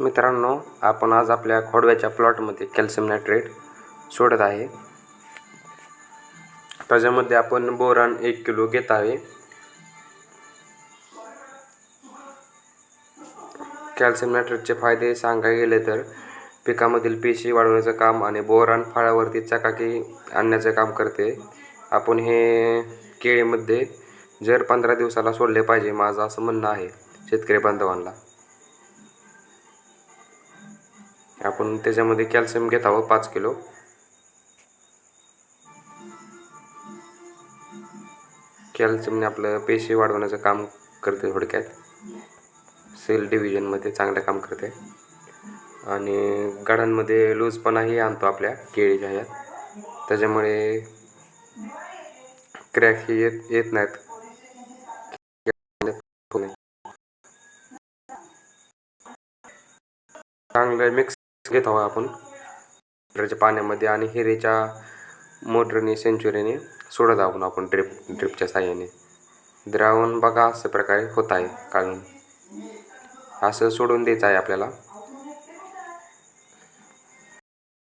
मित्रांनो आपण आज आपल्या खोडव्याच्या प्लॉटमध्ये कॅल्शियम नायट्रेट सोडत आहे. त्याच्यामध्ये आपण बोरान एक किलो घेत आहे. कॅल्शियम नायट्रेटचे फायदे सांगायला गेले तर पिकामधील पेशी वाढवण्याचं काम आणि बोरान फळावरती चकाकी आणण्याचं काम करते. आपण हे केळीमध्ये जर पंधरा दिवसाला सोडले पाहिजे माझं असं म्हणणं आहे शेतकरी बांधवांना. आपण त्याच्यामध्ये कॅल्शियम घेत आहोत पाच किलो. कॅल्शियमने आपलं पेशी वाढवण्याचं काम करते थोडक्यात. सेल डिव्हिजनमध्ये चांगलं काम करते. आणि गाड्यांमध्ये लूजपणाही आणतो आपल्या केळीच्या ह्यात. त्याच्यामुळे क्रॅक हे येत येत नाहीत. चांगलं मिक्स घेत आहोत आपण. फिल्टरच्या पाण्यामध्ये आणि हिरेच्या मोटरने सेंचुरीने सोडत आहोत आपण ड्रिप ड्रिपच्या साह्याने. द्रावण बघा अशा प्रकारे होत आहे काढून असं सोडून द्यायचं आहे आपल्याला.